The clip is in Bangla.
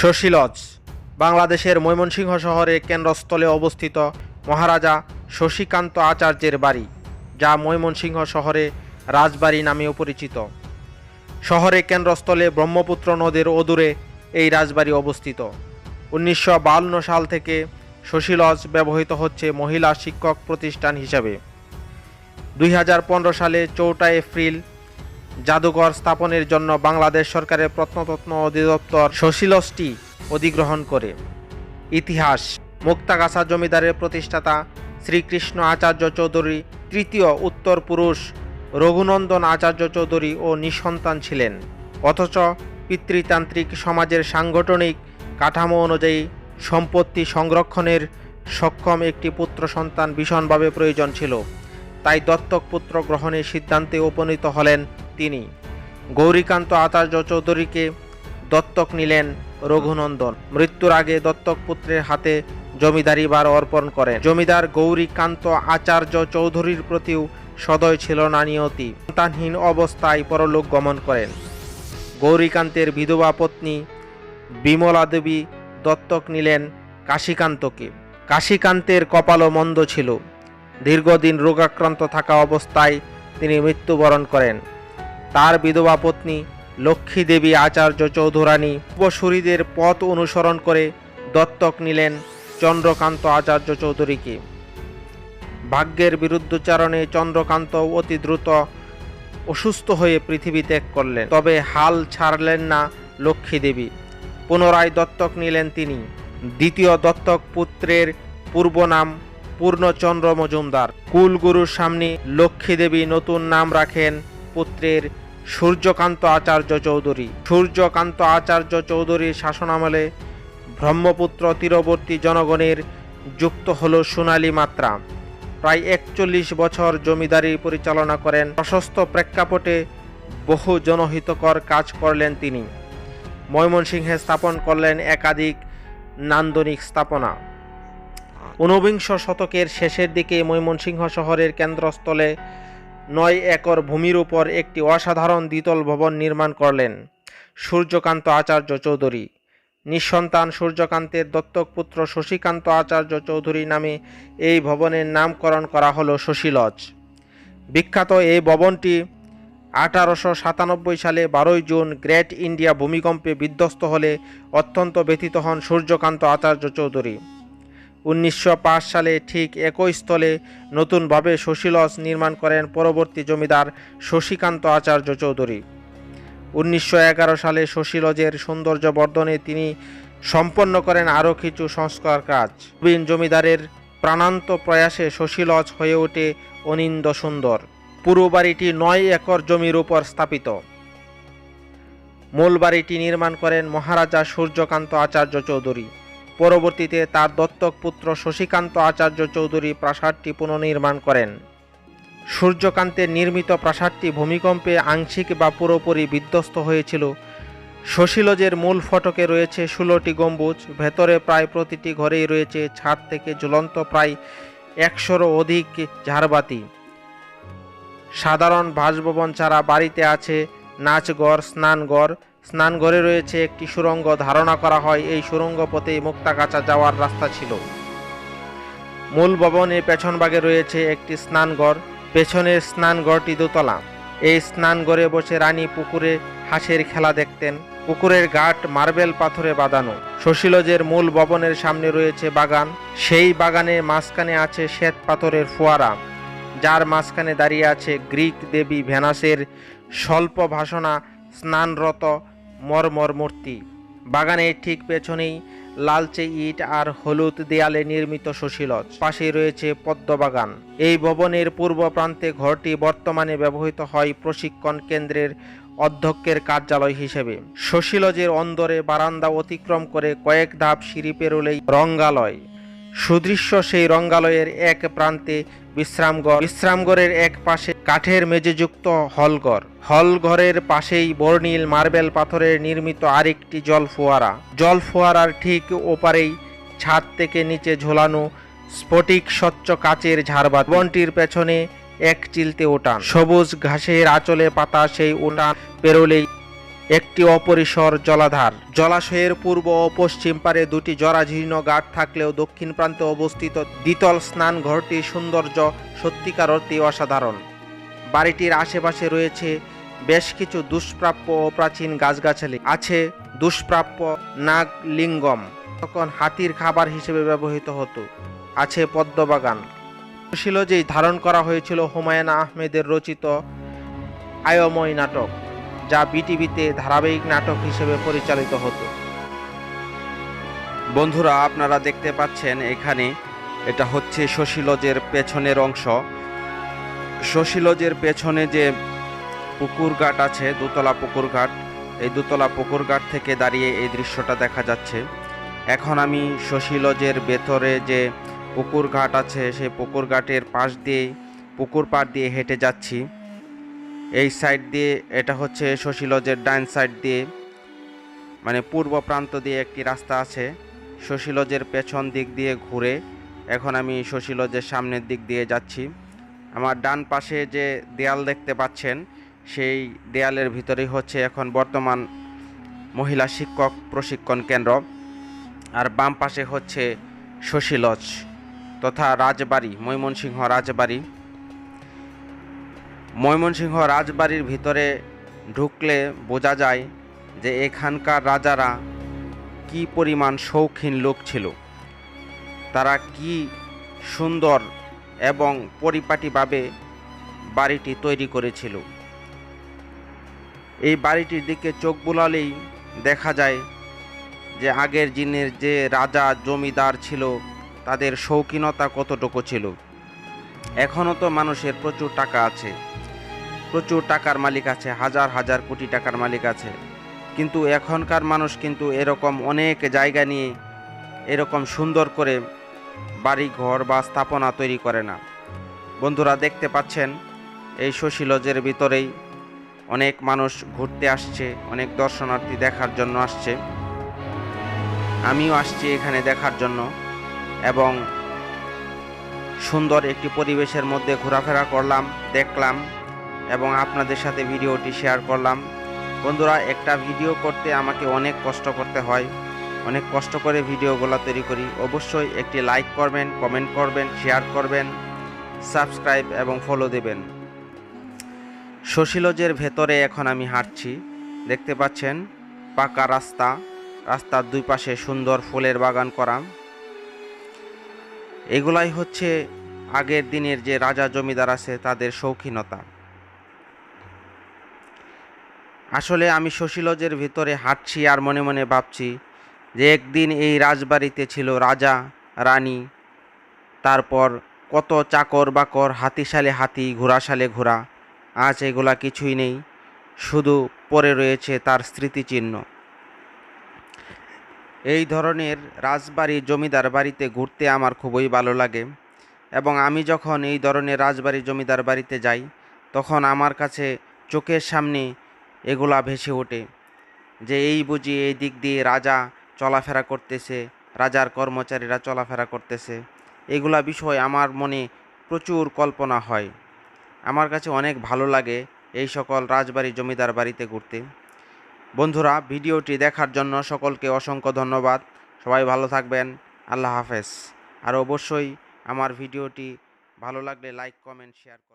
শশী লজ, বাংলাদেশের ময়মনসিংহ শহরের কেন্দ্রস্থলে অবস্থিত মহারাজা শশীকান্ত আচার্যের বাড়ি, যা ময়মনসিংহ শহরে রাজবাড়ি নামেও পরিচিত। শহরের কেন্দ্রস্থলে ব্রহ্মপুত্র নদীর অদূরে এই রাজবাড়ি অবস্থিত। উনিশশো সাল থেকে শশী লজ ব্যবহৃত হচ্ছে মহিলা শিক্ষক প্রতিষ্ঠান হিসাবে। দুই হাজার পনেরো সালে চৌঠা এপ্রিল জাদুঘর স্থাপনের জন্য বাংলাদেশ সরকারের প্রত্নতত্ন অধিদপ্তর শশীলসটি অধিগ্রহণ করে। ইতিহাস, মুক্তাগাছা জমিদারের প্রতিষ্ঠাতা শ্রীকৃষ্ণ আচার্য চৌধুরী তৃতীয় উত্তর পুরুষ রঘুনন্দন আচার্য চৌধুরী ও নিঃসন্তান ছিলেন। অথচ পিতৃতান্ত্রিক সমাজের সাংগঠনিক কাঠামো অনুযায়ী সম্পত্তি সংরক্ষণের সক্ষম একটি পুত্র সন্তান ভীষণভাবে প্রয়োজন ছিল। তাই দত্তক পুত্র গ্রহণের সিদ্ধান্তে উপনীত হলেন তিনি। গৌরীকান্ত আচার্য চৌধুরীকে দত্তক নিলেন রঘুনন্দন। মৃত্যুর আগে দত্তক পুত্রের হাতে জমিদারি বার অর্পণ করেন। জমিদার গৌরীকান্ত আচার্য চৌধুরীর প্রতিও সদয় ছিল না নিয়তি। সন্তানহীন অবস্থায় পরলোক গমন করেন। গৌরীকান্তের বিধবা পত্নী বিমলা দেবী দত্তক নিলেন কাশীকান্তকে। কাশীকান্তের কপালও মন্দ ছিল। দীর্ঘদিন রোগাক্রান্ত থাকা অবস্থায় তিনি মৃত্যুবরণ করেন। তার বিধবা পত্নী লক্ষ্মী দেবী আচার্য চৌধুরানী পূর্বসূরিদের পথ অনুসরণ করে দত্তক নিলেন চন্দ্রকান্ত আচার্য চৌধুরীকে। ভাগ্যের বিরুদ্ধচারণে চন্দ্রকান্ত অতি দ্রুত অসুস্থ হয়ে পৃথিবী ত্যাগ করলেন। তবে হাল ছাড়লেন না লক্ষ্মী দেবী। পুনরায় দত্তক নিলেন তিনি। দ্বিতীয় দত্তক পুত্রের পূর্ব নাম পূর্ণচন্দ্র মজুমদার। কুলগুরুর সামনে লক্ষ্মী দেবী নতুন নাম রাখেন পুত্রের সূর্যকান্ত আচার্য চৌধুরী। সূর্যকান্ত আচার্য চৌধুরীর শাসনামলে ব্রহ্মপুত্র তীরবর্তী জনগণের যুক্ত হল সোনালী মাত্রা। প্রায় একচল্লিশ বছর জমিদারি পরিচালনা করেন। প্রশস্ত প্রেক্ষাপটে বহু জনহিতকর কাজ করলেন তিনি। ময়মনসিংহে স্থাপন করলেন একাধিক নান্দনিক স্থাপনা। ঊনবিংশ শতকের শেষের দিকে ময়মনসিংহ শহরের কেন্দ্রস্থলে নয় একর ভূমির উপর একটি অসাধারণ দ্বিতল ভবন নির্মাণ করলেন সূর্যকান্ত আচার্য চৌধুরী। নিঃসন্তান সূর্যকান্তের দত্তক পুত্র শশীকান্ত আচার্য চৌধুরী নামে এই ভবনের নামকরণ করা হলো শশীলজ। বিখ্যাত এই ভবনটি আঠারোশো সাতানব্বই সালে বারোই জুন গ্রেট ইন্ডিয়া ভূমিকম্পে বিধ্বস্ত হলে অত্যন্ত ব্যথিত হন সূর্যকান্ত আচার্য চৌধুরী। উনিশশো পাঁচ সালে ঠিক একই স্থলে নতুনভাবে শশীলজ নির্মাণ করেন পরবর্তী জমিদার শশীকান্ত আচার্য চৌধুরী। উনিশশো এগারো সালে শশীলজের সৌন্দর্য বর্ধনে তিনি সম্পন্ন করেন আরও কিছু সংস্কার কাজ। নবীন জমিদারের প্রাণান্ত প্রয়াসে শশীলজ হয়ে ওঠে অনিন্দ সুন্দর। পুরো বাড়িটি নয় একর জমির উপর স্থাপিত। মূল বাড়িটি নির্মাণ করেন মহারাজা সূর্যকান্ত আচার্য চৌধুরী। পরবর্তীতে তার দত্তক পুত্র শশীকান্ত আচার্য চৌধুরী প্রাসাদটি পুনর্নির্মাণ করেন। সূর্যকান্তের নির্মিত প্রাসাদটি ভূমিকম্পে আংশিক বা পুরোপুরি বিধ্বস্ত হয়েছিল। শশীলজের মূল ফটকে রয়েছে ষোলোটি গম্বুজ, ভেতরে প্রায় প্রতিটি ঘরেই রয়েছে ছাদ থেকে ঝুলন্ত প্রায় একশোরও অধিক ঝাড়বাতি। সাধারণ বাসভবন ছাড়া বাড়িতে আছে নাচঘর, স্নানঘর স্নানঘরে রয়েছে একটি সুরঙ্গ ধারণা করা হয় এই সুরঙ্গ পথেই মুক্তাগাছা যাওয়ার রাস্তা ছিল। মূল ভবনের পেছন ভাগে রয়েছে একটি স্নানঘর পেছনের স্নানঘরটি দোতলা। এই স্নানঘরে বসে রানী পুকুরে হাঁসের খেলা দেখতেন। পুকুরের ঘাট মার্বেল পাথরে বাঁধানো। শশীলজের মূল ভবনের সামনে রয়েছে বাগান। সেই বাগানের মাঝখানে আছে শ্বেত পাথরের ফোয়ারা। যার মাঝখানে দাঁড়িয়ে আছে গ্রিক দেবী ভেনাসের স্বল্প ভাষণা স্নানরত মর্মর মূর্তি বাগানের ঠিক পেছনেই লালচে ইট আর হলুদ দেয়ালে নির্মিত শশীলজ। পাশে রয়েছে পদ্মবাগান। এই ভবনের পূর্ব প্রান্তে ঘরটি বর্তমানে ব্যবহৃত হয় প্রশিক্ষণ কেন্দ্রের অধ্যক্ষের কার্যালয় হিসেবে। শশীলজের অন্দরে বারান্দা অতিক্রম করে কয়েক ধাপ সিঁড়ি পেরোলেই রঙ্গালয়। সুদৃশ্য সেই রঙ্গালয়ের এক প্রান্তে বিশ্রামঘর। বিশ্রামঘরের এক পাশে কাঠের মেঝেযুক্ত হলঘর। হলঘরের পাশেই বর্ণিল মার্বেল পাথরের নির্মিত আরেকটি জল ফোয়ারা জল ফোয়ারার ঠিক ওপারেই ছাদ থেকে নিচে ঝোলানো স্ফটিক স্বচ্ছ কাচের ঝাড়বাত। বনটির পেছনে এক চিলতে উঠান সবুজ ঘাসের আঁচলে পাতা সেই উঠান পেরোলেই একটি অপরিসর জলাধার। জলাশয়ের পূর্ব ও পশ্চিম পারে দুটি জরাজীর্ণ ঘাট থাকলেও দক্ষিণ প্রান্তে অবস্থিত দ্বিতল স্নান ঘরটির সৌন্দর্য সত্যিকার অর্থে অসাধারণ। বাড়িটির আশেপাশে রয়েছে বেশ কিছু দুষ্প্রাপ্য ও প্রাচীন গাছগাছালি। আছে দুষ্প্রাপ্য নাগ লিঙ্গম তখন হাতির খাবার হিসেবে ব্যবহৃত হতো। আছে পদ্মবাগান। ছিল যেই ধারণ করা হয়েছিল হুমায়ুন আহমেদের রচিত আয়ময় নাটক। যা বিটিভিতে ধারাবাহিক নাটক হিসেবে পরিচালিত হতো। বন্ধুরা, আপনারা দেখতে পাচ্ছেন এখানে এটা হচ্ছে শশীলজের পেছনের অংশ। শশীলজের পেছনে যে পুকুর ঘাট আছে, দোতলা পুকুর ঘাট, এই দোতলা পুকুর ঘাট থেকে দাঁড়িয়ে এই দৃশ্যটা দেখা যাচ্ছে। এখন আমি শশীলজের ভেতরে যে পুকুর ঘাট আছে, সেই পুকুর ঘাটের পাশ দিয়ে, পুকুর পাড় দিয়ে হেঁটে যাচ্ছি। এই সাইড দিয়ে, এটা হচ্ছে শশীলজের ডাইন সাইড দিয়ে মানে পূর্ব প্রান্ত দিয়ে একটি রাস্তা আছে। শশীলজের পেছন দিক দিয়ে ঘুরে, এখন আমি শশীলজের সামনের দিক দিয়ে যাচ্ছি। আমার ডান পাশে যে দেয়াল দেখতে পাচ্ছেন, সেই দেয়ালের ভিতরেই হচ্ছে এখন বর্তমান মহিলা শিক্ষক প্রশিক্ষণ কেন্দ্র। আর বাম পাশে হচ্ছে শশীলজ তথা রাজবাড়ি, ময়মনসিংহ রাজবাড়ি। ময়মনসিংহ রাজবাড়ির ভিতরে ঢুকলে বোঝা যায় যে এখানকার রাজারা কি পরিমাণ শৌখিন লোক ছিল। তারা কি সুন্দর এবং পরিপাটিভাবে বাড়িটি তৈরি করেছিল। এই বাড়িটির দিকে চোখ বুলালেই দেখা যায় যে আগের দিনের যে রাজা জমিদার ছিল, তাদের শৌখিনতা কতটুকু ছিল। এখনও তো মানুষের প্রচুর টাকা আছে। প্রচুর টাকার মালিক আছে, হাজার হাজার কোটি টাকার মালিক আছে। কিন্তু এখনকার মানুষ কিন্তু এরকম অনেক জায়গা নিয়ে এরকম সুন্দর করে বাড়ি ঘর বা স্থাপনা তৈরি করে না। বন্ধুরা, দেখতে পাচ্ছেন, এই শশীলজের ভিতরেই অনেক মানুষ ঘুরতে আসছে, অনেক দর্শনার্থী দেখার জন্য আসছে। আমিও আসছি এখানে দেখার জন্য এবং সুন্দর একটি পরিবেশের মধ্যে ঘোরাফেরা করলাম, দেখলাম। এবং আপনাদের সাথে ভিডিওটি শেয়ার করলাম। বন্ধুরা, একটা ভিডিও করতে আমাকে অনেক কষ্ট করতে হয়। অনেক কষ্ট করে ভিডিওগুলো তৈরি করি। অবশ্যই একটি লাইক করবেন, কমেন্ট করবেন, শেয়ার করবেন, সাবস্ক্রাইব এবং ফলো দেবেন। শশীলজের ভেতরে এখন আমি হাঁটছি। দেখতে পাচ্ছেন, পাকা রাস্তা। রাস্তার দুই পাশে সুন্দর ফুলের বাগান করা। এগুলাই হচ্ছে আগের দিনের যে রাজা জমিদার আছে, তাদের শৌখিনতা। আসলে আমি শশীলজের ভিতরে হাঁটছি আর মনে মনে ভাবছি যে একদিন এই রাজবাড়িতে ছিল রাজা, রানী, তারপর কত চাকর বাকর, হাতিশালে হাতি, ঘোড়াশালে ঘোড়া, আজ এগুলা কিছুই নেই, শুধু পরে রয়েছে তার স্মৃতিচিহ্ন। এই ধরনের রাজবাড়ি জমিদার বাড়িতে ঘুরতে আমার খুবই ভালো লাগে এবং আমি যখন এই ধরনের রাজবাড়ি জমিদার বাড়িতে যাই, তখন আমার কাছে চোখের সামনে এগুলা ভেসে ওঠে। যে এই বুঝি এই দিক দিয়ে রাজা চলাফেরা করতেছে, রাজার কর্মচারীরা চলাফেরা করতেছে। এগুলা বিষয় আমার মনে প্রচুর কল্পনা হয়। আমার কাছে অনেক ভালো লাগে এই সকল রাজবাড়ি জমিদার বাড়িতে ঘুরতে। বন্ধুরা, ভিডিওটি দেখার জন্য সকলকে অসংখ্য ধন্যবাদ। সবাই ভালো থাকবেন। আল্লাহ হাফেজ। আর অবশ্যই আমার ভিডিওটি ভালো লাগলে লাইক, কমেন্ট, শেয়ার করবেন।